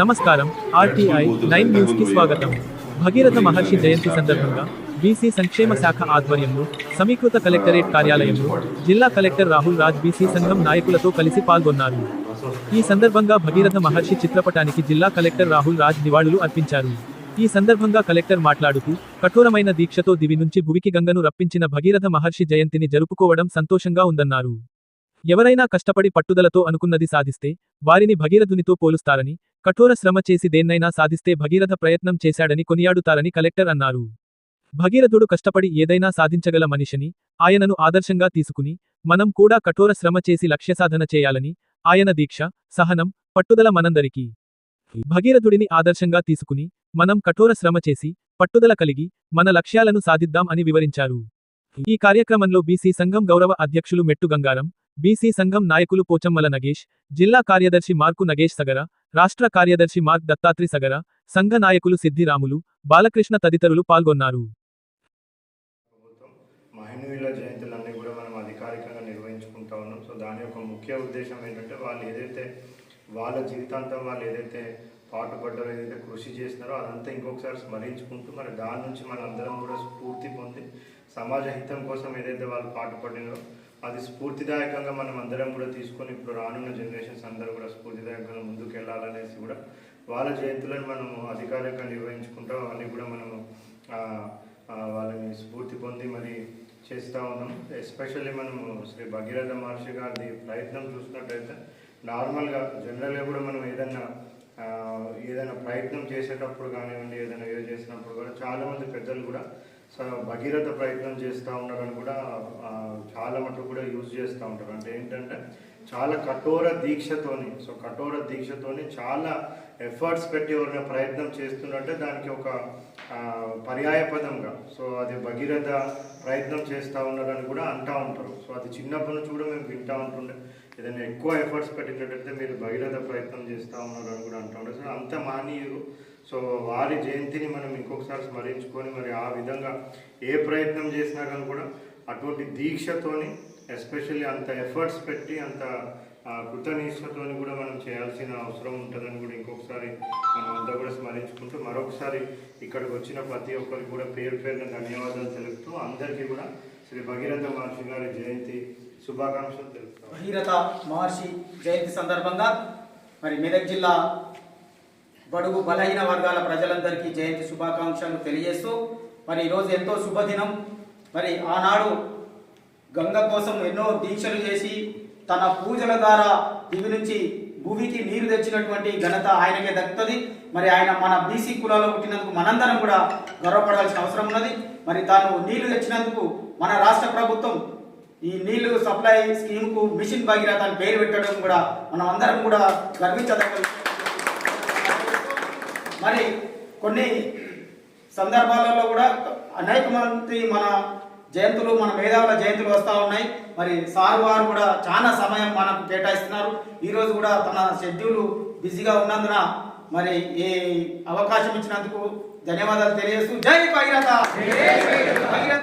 నమస్కారం. RTI nine న్యూస్కి స్వాగతం. భగీరథ మహర్షి జయంతి సందర్భంగా బీసీ సంక్షేమ శాఖ ఆధ్వర్యంలో సమీకృత కలెక్టరేట్ కార్యాలయంలో జిల్లా కలెక్టర్ రాహుల్ రాజ్ బీసీ సంఘం నాయకులతో కలిసి పాల్గొన్నారు. ఈ సందర్భంగా భగీరథ మహర్షి చిత్రపటానికి జిల్లా కలెక్టర్ రాహుల్ రాజ్ నివాళులు అర్పించారు. ఈ సందర్భంగా కలెక్టర్ మాట్లాడుతూ కఠోరమైన దీక్షతో దివి నుంచి భువికి గంగను రప్పించిన భగీరథ మహర్షి జయంతిని జరుపుకోవడం సంతోషంగా ఉందన్నారు. ఎవరైనా కష్టపడి పట్టుదలతో అనుకున్నది సాధిస్తే వారిని భగీరథునితో పోలుస్తారని కఠోర శ్రమ చేసి దేన్నైనా సాధిస్తే భగీరథ ప్రయత్నం చేశాడని కొనియాడుతారని కలెక్టర్ అన్నారు. భగీరథుడు కష్టపడి ఏదైనా సాధించగల మనిషిని ఆయనను ఆదర్శంగా తీసుకుని మనం కూడా కఠోర శ్రమ చేసి లక్ష్యసాధన చేయాలని ఆయన దీక్ష సహనం పట్టుదల మనందరికీ. భగీరథుడిని ఆదర్శంగా తీసుకుని మనం కఠోర శ్రమ చేసి పట్టుదల కలిగి మన లక్ష్యాలను సాధిద్దాం అని వివరించారు. ఈ కార్యక్రమంలో బీసీ సంఘం గౌరవ అధ్యక్షులు మెట్టు గంగారం బీసీ సంఘం నాయకులు పోచమ్మల నగేష్ జిల్లా కార్యదర్శి మార్కు నగేష్ సగర రాష్ట్ర కార్యదర్శి మార్క్ దత్తాత్రి సగర సంఘ నాయకులు సిద్ధిరాములు బాలకృష్ణ తదితరులు పాల్గొన్నారు. ప్రభుత్వం మహనీయుల జయంతులన్నీ కూడా మనం అధికారికంగా నిర్వహించుకుంటా ఉన్నాం. సో దాని యొక్క ముఖ్య ఉద్దేశం ఏంటంటే వాళ్ళు ఏదైతే వాళ్ళ జీవితాంతం వాళ్ళు ఏదైతే పాటుపడ్డారో ఏదైతే కృషి చేసినారో అదంతా ఇంకొకసారి స్మరించుకుంటూ మరి దాని నుంచి మన అందరం కూడా స్ఫూర్తి పొంది సమాజ హితం కోసం ఏదైతే వాళ్ళు పాటుపడినారో అది స్ఫూర్తిదాయకంగా మనం అందరం కూడా తీసుకొని ఇప్పుడు రానున్న జనరేషన్స్ అందరూ కూడా స్ఫూర్తిదాయకంగా ముందుకు వెళ్ళాలనేసి కూడా వాళ్ళ జయంతులను మనం అధికారికంగా నిర్వహించుకుంటాం. అవన్నీ కూడా మనము వాళ్ళని స్ఫూర్తి పొంది మరి చేస్తూ ఉన్నాం. ఎస్పెషల్లీ మనము శ్రీ భగీరథ మహర్షి గారి ప్రయత్నం చూసినట్టయితే నార్మల్గా జనరల్గా కూడా మనం ఏదైనా ఏదైనా ప్రయత్నం చేసేటప్పుడు కానివ్వండి ఏదైనా ఏదో చేసినప్పుడు కూడా చాలామంది పెద్దలు కూడా భగీరథ ప్రయత్నం చేస్తూ ఉన్నారని కూడా చాలా మటుకు కూడా యూజ్ చేస్తూ ఉంటారు. అంటే ఏంటంటే చాలా కఠోర దీక్షతోని సో కఠోర దీక్షతోని చాలా ఎఫర్ట్స్ పెట్టి ఎవరైనా ప్రయత్నం చేస్తున్నట్టే దానికి ఒక పర్యాయ పదంగా. సో అది భగీరథ ప్రయత్నం చేస్తూ ఉన్నారని కూడా అంటూ ఉంటారు. సో అది చిన్నప్పటి నుంచి కూడా మేము వింటూ ఉంటుండే. ఏదైనా ఎక్కువ ఎఫర్ట్స్ పెట్టినట్టయితే మీరు భగీరథ ప్రయత్నం చేస్తూ ఉన్నారని కూడా అంటూ ఉంటారు. సో అంత మానీయులు సో వారి జయంతిని మనం ఇంకొకసారి స్మరించుకొని మరి ఆ విధంగా ఏ ప్రయత్నం చేసినా కానీ కూడా అటువంటి దీక్షతోని ఎస్పెషల్లీ అంత ఎఫర్ట్స్ పెట్టి అంత ఆ, కృతనిష్టతోని కూడా మనం చేయాల్సిన అవసరం ఉంటుందని కూడా ఇంకొకసారి మనం అంతా కూడా స్మరించుకుంటూ మరొకసారి ఇక్కడికి వచ్చిన ప్రతి ఒక్కరికి కూడా పేరు పేరున ధన్యవాదాలు తెలుపుతూ అందరికీ కూడా శ్రీ భగీరథ మహర్షి గారి జయంతి శుభాకాంక్షలు తెలుపుతాం. భగీరథ మహర్షి జయంతి సందర్భంగా మరి మెదక్ జిల్లా బడుగు బలహీన వర్గాల ప్రజలందరికీ జయంతి శుభాకాంక్షలు తెలియజేస్తూ మరి ఈరోజు ఎంతో శుభదినం. మరి ఆనాడు గంగ కోసం ఎన్నో దీక్షలు చేసి తన పూజల ద్వారా దివి నుంచి భూమికి నీరు తెచ్చినటువంటి ఘనత ఆయనకే దక్కుతుంది. మరి ఆయన మన బీసీ కులాలో పుట్టినందుకు మనందరం కూడా గర్వపడాల్సిన అవసరం ఉన్నది. మరి తాను నీళ్ళు తెచ్చినందుకు మన రాష్ట్ర ప్రభుత్వం ఈ నీళ్ళు సప్లై స్కీమ్కు మిషన్ భగీరథ అని పేరు పెట్టడం కూడా మనం అందరం కూడా గర్వించదగ్గ మరి కొన్ని సందర్భాలలో కూడా అనేక మంది మన జయంతులు మన మేధావుల జయంతులు వస్తూ ఉన్నాయి. మరి సార్ వారు కూడా చాలా సమయం మనకు కేటాయిస్తున్నారు. ఈ రోజు కూడా తన షెడ్యూల్ బిజీగా ఉన్నందున మరి ఈ అవకాశం ఇచ్చినందుకు ధన్యవాదాలు తెలియజేస్తూ జై భగీరథ